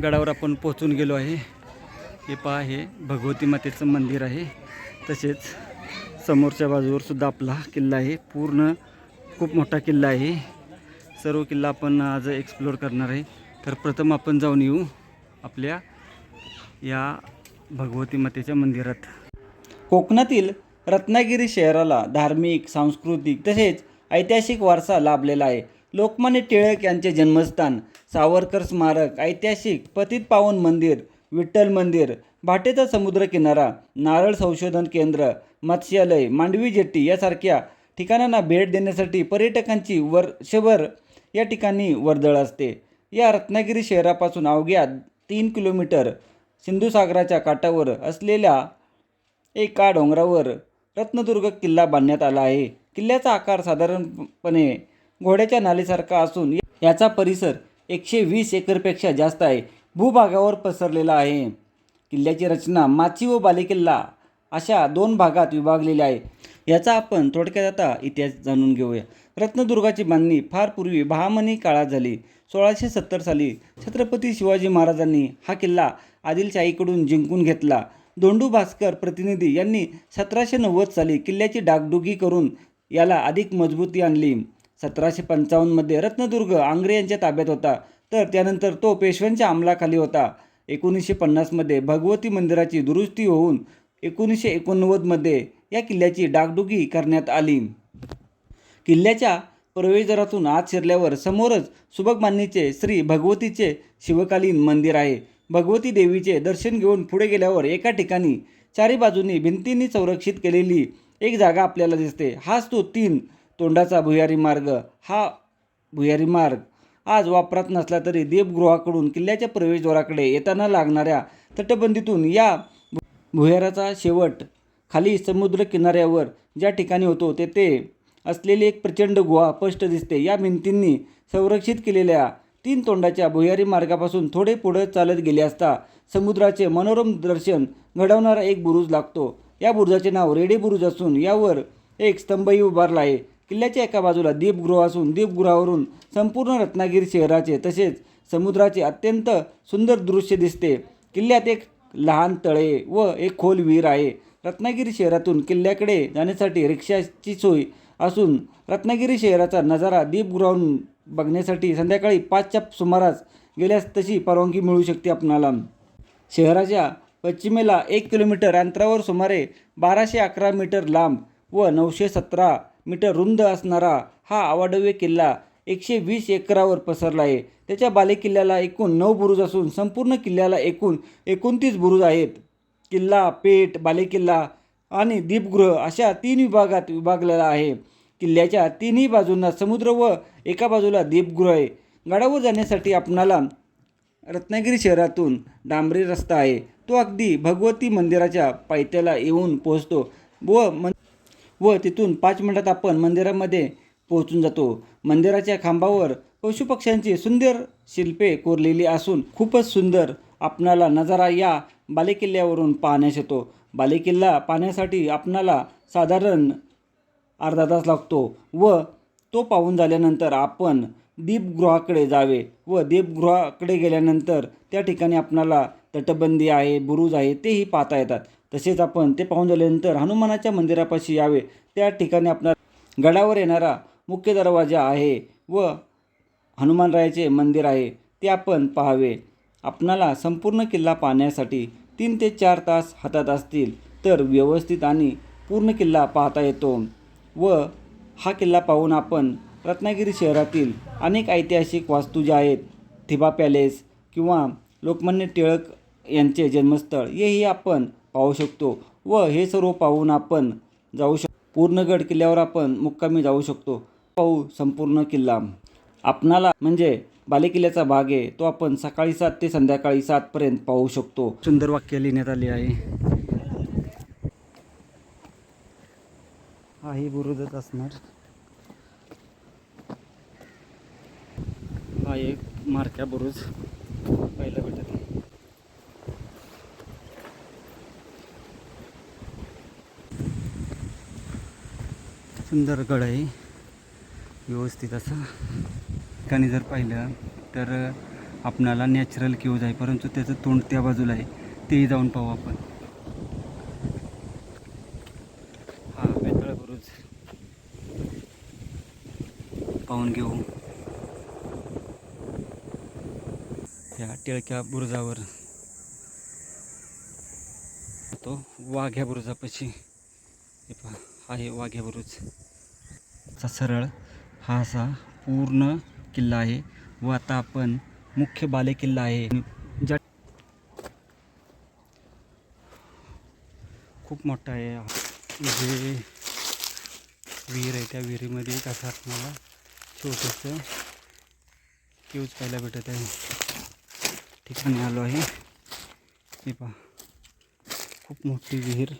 गडावर आपण पोहोचून गेलो आहे. हे पहा हे भगवती मातेचं मंदिर आहे. तसेच समोरच्या बाजूवर सुद्धा आपला किल्ला आहे. पूर्ण खूप मोठा किल्ला आहे. सर्व किल्ला आपण आज एक्सप्लोअर करणार आहे. तर प्रथम आपण जाऊन येऊ आपल्या या भगवती मातेच्या मंदिरात. कोकणातील रत्नागिरी शहराला धार्मिक सांस्कृतिक तसेच ऐतिहासिक वारसा लाभलेला आहे. लोकमान्य टिळक यांचे जन्मस्थान सावरकर स्मारक ऐतिहासिक पतित पावन मंदिर विठ्ठल मंदिर भाटेचा समुद्र किनारा नारळ संशोधन केंद्र मत्स्यालय मांडवी जेट्टी यासारख्या ठिकाणांना भेट देण्यासाठी पर्यटकांची वर्षभर या ठिकाणी वर्दळ असते. या रत्नागिरी शहरापासून अवघ्या तीन किलोमीटर सिंधुसागराच्या काठावर असलेल्या एका डोंगरावर रत्नदुर्ग किल्ला बांधण्यात आला आहे. किल्ल्याचा आकार साधारणपणे घोड्याच्या नालीसारखा असून याचा परिसर एकशे वीस एकरपेक्षा जास्त आहे. भूभागावर पसरलेला आहे. किल्ल्याची रचना माची व बालेकिल्ला अशा दोन भागात विभागलेली आहे. याचा आपण थोडक्यात आता इतिहास जाणून घेऊया. रत्नदुर्गाची बांधणी फार पूर्वी बहामनी काळात झाली. सोळाशे सत्तर साली छत्रपती शिवाजी महाराजांनी हा किल्ला आदिलशाहीकडून जिंकून घेतला. दोंडू भास्कर प्रतिनिधी यांनी सतराशे नव्वद साली किल्ल्याची डागडुगी करून याला अधिक मजबूती आणली. सतराशे पंचावन्नमध्ये रत्नदुर्ग आंग्रे यांच्या ताब्यात होता. तर त्यानंतर तो पेशव्यांच्या अंमलाखाली होता. एकोणीसशे पन्नासमध्ये भगवती मंदिराची दुरुस्ती होऊन एकोणीसशे एकोणनव्वदमध्ये या किल्ल्याची डागडुगी करण्यात आली. किल्ल्याच्या प्रवेशद्वारातून आत शिरल्यावर समोरच सुबक मान्नीचे श्री भगवतीचे शिवकालीन मंदिर आहे. भगवती देवीचे दर्शन घेऊन पुढे गेल्यावर एका ठिकाणी चारी बाजूनी भिंतींनी संरक्षित केलेली एक जागा आपल्याला दिसते. हाच तो तीन तोंडाचा भुयारी मार्ग. हा भुयारी मार्ग आज वापरात नसला तरी देवगृहाकडून किल्ल्याच्या प्रवेशद्वाराकडे येताना लागणाऱ्या तटबंदीतून या भुयाराचा शेवट खाली समुद्र किनाऱ्यावर ज्या ठिकाणी होतो तेथे असलेली एक प्रचंड गुहा स्पष्ट दिसते. या भिंतींनी संरक्षित केलेल्या तीन तोंडाच्या भुयारी मार्गापासून थोडे पुढे चालत गेले असता समुद्राचे मनोरम दर्शन घडवणारा एक बुरुज लागतो. या बुरुजाचे नाव रेडे बुरुज असून यावर एक स्तंभही उभारला आहे. किल्ल्याच्या एका बाजूला दीपगृह असून दीपगृहावरून संपूर्ण रत्नागिरी शहराचे तसेच समुद्राचे अत्यंत सुंदर दृश्य दिसते. किल्ल्यात एक लहान तळे व एक खोल विहीर आहे. रत्नागिरी शहरातून किल्ल्याकडे जाण्यासाठी रिक्षाची सोय असून रत्नागिरी शहराचा नजारा दीपगृहावरून बघण्यासाठी संध्याकाळी पाचच्या सुमारास गेल्यास तशी परवानगी मिळू शकते आपणाला. शहराच्या पश्चिमेला एक किलोमीटर अंतरावर सुमारे बाराशे अकरा मीटर लांब व नऊशे सतरा मीटर रुंद असणारा हा आवाडवे किल्ला एकशे वीस एकरावर पसरला आहे. त्याच्या बालेकिल्ल्याला एकूण नऊ बुरुज असून संपूर्ण किल्ल्याला एकूण एकोणतीस बुरुज आहेत. किल्ला पेठ बालेकिल्ला आणि दीपगृह अशा तीन विभागात विभागलेला आहे. किल्ल्याच्या तिन्ही बाजूंना समुद्र व एका बाजूला दीपगृह आहे. गडावर जाण्यासाठी आपणाला रत्नागिरी शहरातून डांबरी रस्ता आहे. तो अगदी भगवती मंदिराच्या पायथ्याला येऊन पोहोचतो व मन व तिथून पाच मिनिटात आपण मंदिरामध्ये पोहोचून जातो. मंदिराच्या खांबावर पशुपक्ष्यांची सुंदर शिल्पे कोरलेली असून खूपच सुंदर आपणाला नजारा या बालेकिल्ल्यावरून पाहण्यास येतो. बालेकिल्ला पाहण्यासाठी आपणाला साधारण अर्धा तास लागतो व तो पाहून झाल्यानंतर आपण दीपगृहाकडे जावे व दीपगृहाकडे गेल्यानंतर त्या ठिकाणी आपणाला तटबंदी आहे बुरुज आहे तेही पाहता येतात. तसेच आपण ते पाहून झाल्यानंतर हनुमानाच्या मंदिरापाशी यावे. त्या ठिकाणी आपला गडावर येणारा मुख्य दरवाजा आहे व हनुमानरायाचे मंदिर आहे. ते आपण पाहावे. आपणाला संपूर्ण किल्ला पाहण्यासाठी तीन ते चार तास हातात असतील तर व्यवस्थित आणि पूर्ण किल्ला पाहता येतो व हा किल्ला पाहून आपण रत्नागिरी शहरातील अनेक ऐतिहासिक वास्तू ज्या आहेत थिबा पॅलेस किंवा लोकमान्य टिळक यांचे जन्मस्थळ हेही आपण पाहू शकतो व हे सर्व पाहून आपण जाऊ शक पूर्णगड किल्ल्यावर आपण मुक्कामी जाऊ शकतो. पाहू संपूर्ण किल्ला. आपणाला म्हणजे बालेकिल्ल्याचा भाग आहे तो आपण सकाळी सात ते संध्याकाळी सातपर्यंत पाहू शकतो. सुंदर वाक्य लिहिण्यात आली आहे. हाही बुरुजच असणार. हा एक मारक्या बुरुज. पहिला भेटत आहे. सुंदर गड आहे. व्यवस्थित असं. ठिकाणी जर पाहिलं तर आपणाला नॅचरल क्यूज आहे परंतु त्याचं तोंड त्या बाजूला आहे. तेही जाऊन पाहू आपण. हा वेतळा बुरुज. पाहून घेऊ. या टिळक्या बुरुजावर. तो वाघ्या बुरुजापाशी. हे पहा. हा आहे वाघ्या बुरुज. चा सरळ, हा पूर्ण किल्ला आहे व आता आपण मुख्य बाले किल्ला आहे. ज्या खूप मोठा आहे हा. जे विहीर आहे, त्या विहिरीमध्ये एक असं आपल्याला क्यूज पाहायला भेटत आहे. ठिकाणी आलो हे पहा. खूप मोठी विहीर.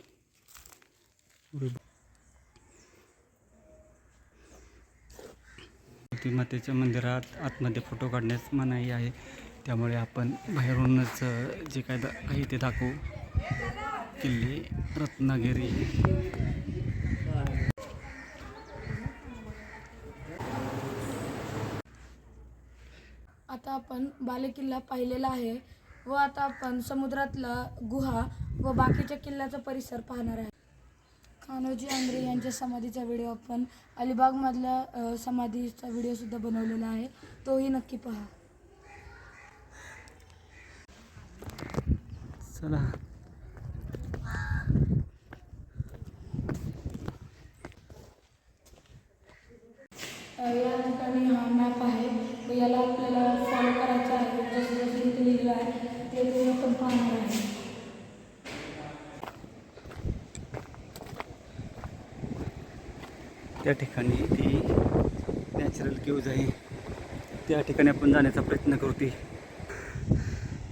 पुढे ती मातेच्या मंदिरात आतमध्ये फोटो काढण्यास मनाई आहे. त्यामुळे आपण बाहेरूनच जे काय दा आहे ते दाखवू. किल्ले रत्नागिरी. आता आपण बालेकिल्ला पाहिलेला आहे व आता आपण समुद्रातला गुहा व बाकीच्या किल्ल्याचा परिसर पाहणार आहे. कान्होजी आंग्रे यांच्या समाधीचा व्हिडिओ आपण अलिबागमधल्या समाधीचा व्हिडिओ सुद्धा बनवलेला आहे. तोही नक्की पहा. चला. या ठिकाणी हा मॅप आहे. याला आपल्याला फॉलो करायचा आहे जसं जसं इथे लिहिलं आहे ते ते आपण पाहणार आहे त्या ठिकाणी ती नॅचरल क्यूज आहे. त्या ठिकाणी आपण जाण्याचा प्रयत्न करते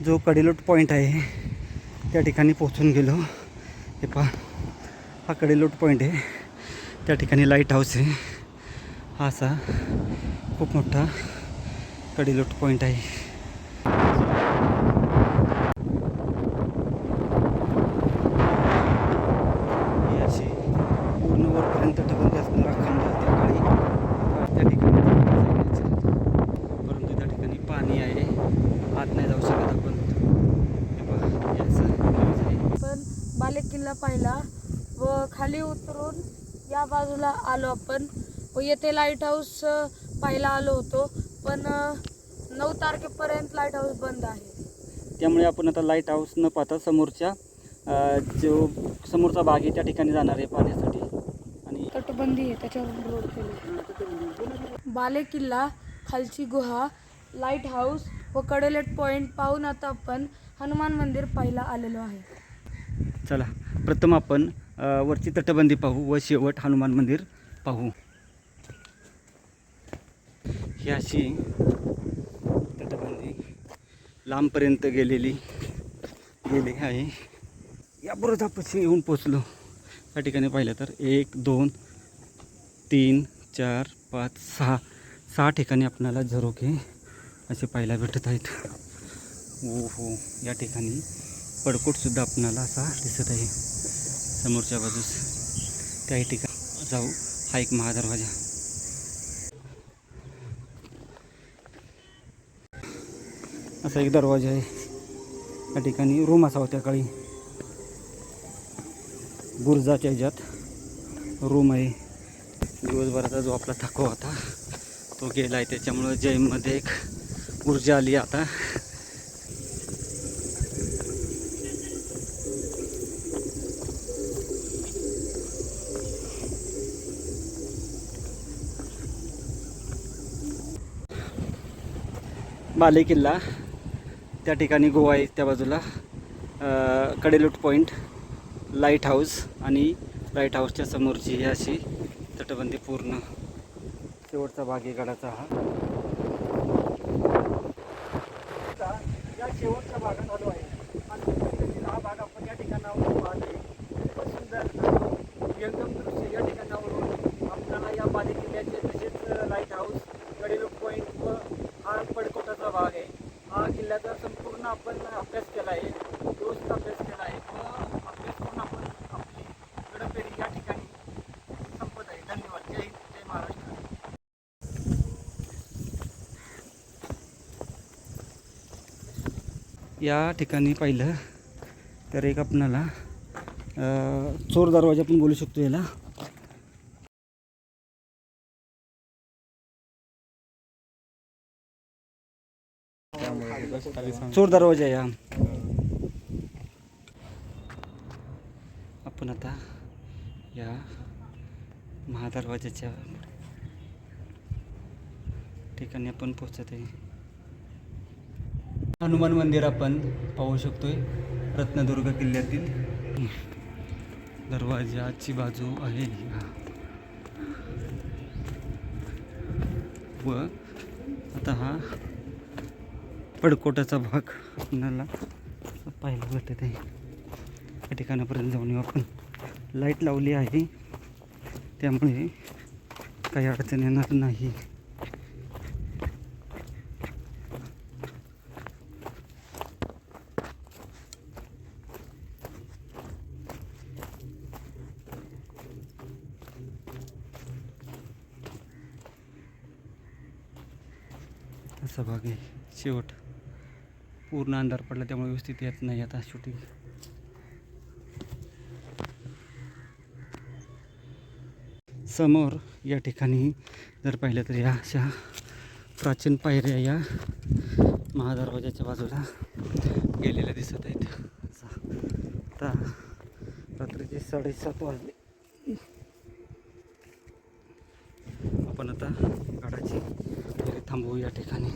जो कडेलोट पॉईंट आहे त्या ठिकाणी पोहोचून गेलो. हे पहा हा कडेलोट पॉईंट आहे. त्या ठिकाणी लाइट हाऊस आहे. हा असा खूप मोठा कडेलोट पॉईंट आहे ही अशी पूर्ण वरपर्यंत ढकलून असणारा खंड त्या काळी. त्या ठिकाणी. परंतु त्या ठिकाणी पाणी आहे. आत नाही जाऊ शकत आपण. आहे. आपण बालेकिल्ला पाहिला व खाली उतरून या बाजूला आलो आपण व येथे लाइट हाऊस पाहायला आलो होतो. पण नऊ तारखेपर्यंत लाइट हाऊस बंद आहे. त्यामुळे आपण आता लाइट हाऊस न पाहता समोरच्या जो समोरचा बाग आहे त्या ठिकाणी जाणार आहे पाहण्यासाठी बंदी आहे त्याच्यावरून रोड केले. बाले किल्ला खालची गुहा लाइट हाऊस व कडेलेट पॉईंट पाहून आता आपण हनुमान मंदिर पाहायला आलेलो आहे. चला प्रथम आपण वरची तटबंदी पाहू व शेवट हनुमान मंदिर पाहू. ही अशी तटबंदी लांबपर्यंत गेलेली गेली आहे. याबरोबर आपण येऊन पोचलो या ठिकाणी पाहिलं तर एक दोन तीन चार पाच सहा सहा ठिकाणी आपणाला झरोके असे पाहायला भेटत आहेत. ओ हो या ठिकाणी पडकोटसुद्धा आपणाला असा दिसत आहे. समोरच्या बाजूस त्याही ठिकाणी जाऊ हा एक महादरवाजा. असा एक दरवाजा आहे. या ठिकाणी रूम असावा त्या काळी. बुर्जाच्या ह्याच्यात रूम आहे. दिवसभराचा जो आपला थकवा होता तो गेला आहे त्याच्यामुळं जैनमध्ये एक ऊर्जा आली आता. बाले किल्ला त्या ठिकाणी गोवा आहे त्या बाजूला. कडेलूट पॉईंट लाइट हाऊस आणि लाइट हाऊसच्या समोरची ही अशी तटबंदी पूर्ण. शेवटचा भाग आहे गडाचा हा. या शेवटच्या भागात आलो आहे. आणि हा भाग आपण या ठिकाणावरून पाहतोय खूपच सुंदर एकदम दृश्य या ठिकाणावरून आपल्याला या बालेकिल्ल्याचे तसेच लाइट हाऊस कडेलूट पॉईंट व हा पडकोटाचा भाग आहे हा किल्ल्याचा संपूर्ण आपण अभ्यास केला आहे व्यवस्थित अभ्यास केला आहे व अभ्यास करून आपण आपली गडपेढी या ठिकाणी संपत आहे धन्यवाद जय हिंद जय महाराष्ट्र या ठिकाणी पाहिलं तर एक आपणाला चोर दरवाजा पण बोलू शकतो याला. चोर दरवाजा या. आपण आता या महादरवाजाच्या ठिकाणी आपण पोहोचत आहे हनुमान मंदिर आपण पाहू शकतोय रत्नदुर्ग किल्ल्यातील. दरवाजाची बाजू आहे. हा. व आता हा पडकोटाचा भाग आपल्याला पाहायला भेटत आहे या ठिकाणापर्यंत जाऊन येऊ आपण. लाइट लावली आहे त्यामुळे काही अडचण येणार नाही. असा भाग आहे. शेवट. पूर्ण अंधार पडला त्यामुळे व्यवस्थित येत नाही आता शूटिंग समोर या ठिकाणी जर पाहिलं तर या अशा प्राचीन पायऱ्या या महादरवाजाच्या बाजूला गेलेल्या दिसत आहेत. आता रात्रीचे साडेसात वाजले. थांबवू या ठिकाणी.